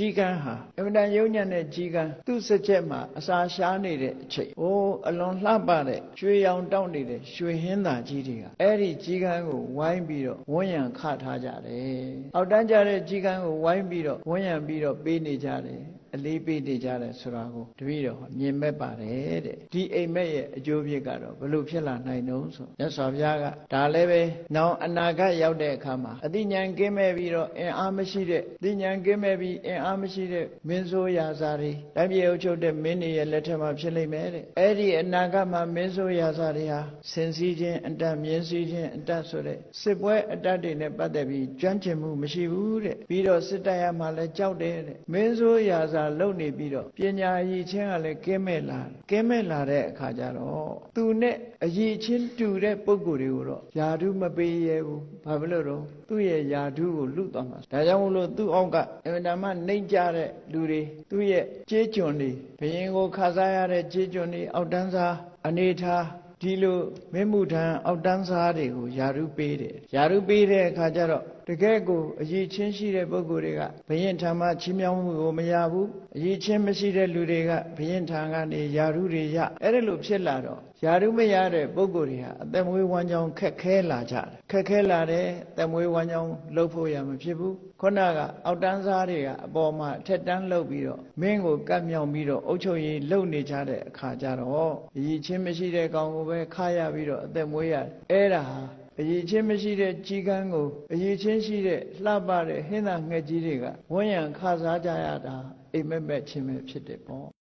ကြီးကန်းဟာအမှန်တန်ယုံညံ့တဲ့ကြီးကန်းသူ့စကြက်မှာအစာရှားနေတဲ့အချိန်အိုးအလွန်လှပတဲ့ရွှေရောင်တောက်နေတဲ့ရွှေဟင်းသာကြီးတွေကအဲ့ဒီကြီးကန်းကိုဝိုင်းပြီးတော့ဝန်းရံခထားကြတယ်အောက်တန်းကြတဲ့ကြီးကန်းကိုဝိုင်းပြီးတော့ဝန်းရံပြီးတော့ပေးနေကြတယ်အလေးပေးနေကြတယ်ဆိုတာကိုတပည့်တော်မြင်မဲ့ပါတယ်တဲ့ဒီအိမ်မက်ရဲ့အကျိုးဖြစ်ကတော့ဘလို့ဖြစ်လာနိုင်တုံးဆိုမြတ်စွာဘုရားကဒါလည်းပဲနောင်အနာဂတ်ရောက်တဲ့အခါမှာအတိညာဉ်ကင်းမဲ့ပြီးတော့အင်အားမရှိတဲ့သိညာဉ်ကင်းမဲ့ပြီးအင်အားမရှိတဲ့မင်းဆိုးရာဇာတွေတိုင်းပြည်အုပ်ချုပ်တဲ့မင်းတွေရဲ့လက်ထက်မှာဖြစ်လိမ့်မယ်တဲ့အဲ့ဒီအနာဂတ်မှာမင်းဆိုးရာဇာတွေဟာစင်စည်းခြင်းအတတ်မြင်းစည်းခြင်းအတတ်ဆိုတဲ့စစ်ပွဲအတတ်တွေနဲ့ပတ်သက်ပြီးကျွမ်းကျင်မှုမရှိဘူးတဲ့ပြီးတော့စစ်တပ်ရမှာလည်းကြောက်တယ်တဲ့မင်းဆိုးရာဇာလုံနေပြီးတော့ပညာရည်ချင်းကလည်းကင်းမဲ့လာကင်းမဲ့လာတဲ့အခါကျတော့သူနဲ့အရည်ချင်းတူတဲ့ပုံကိုယ်တွေကိုတော့ယာဓုမပေးရဘူးဘာဖြစ်လို့တော့သူ့ရဲ့ယာဓုကိုလွတ်သွားမှာဒါကြောင့်မို့လို့သူ့အောက်ကအင်တာမနှိမ့်ကြတဲ့လူတွေသူ့ရဲ့ကြေးကျွန်တွေဘယင်ကိုခါစားရတဲ့ကြေးကျွန်တွေအောက်တန်းစားအနေထားဒီလိုမင်းမှုထံအောက်တန်းစားတွေကိုယာရုပေးတယ်ယာရုပေးတဲ့အခါကျတော့ တကယ်ကိုအရေးချင်းရှိတဲ့ပုဂ္ဂိုလ်တွေကဘယင်ထံမှချီးမြှောက်မှုကိုမရဘူးအရေးချင်းမရှိတဲ့လူတွေကဘယင်ထံကနေယာရုတွေရအဲ့ဒါလိုဖြစ်လာတော့ယာရုမရတဲ့ပုဂ္ဂိုလ်တွေဟာအသက်မွေးဝမ်းကြောင်းခက်ခဲလာကြတယ်ခက်ခဲလာတဲ့သက်မွေးဝမ်းကြောင်းလှုပ်ဖို့ရမဖြစ်ဘူးခုနကအောက်တန်းစားတွေကအပေါ်မှာအထက်တန်းလှုပ်ပြီးတော့မင်းကိုကတ်မြောင်ပြီးတော့အုပ်ချုပ်ရေးလုပ်နေကြတဲ့အခါကျတော့အရေးချင်းမရှိတဲ့ကောင်ကိုပဲခါရပြီးတော့အသက်မွေးရအဲ့ဒါဟာ အရေးချင်းမရှိတဲ့ကြီးကန်းကိုအရေးချင်းရှိတဲ့လှပတဲ့ဟင်းသာငှက်ကြီးတွေကဝန်းရံခစားကြရတာအိမ်မက်မက်ချင်းပဲဖြစ်တယ်ပေါ့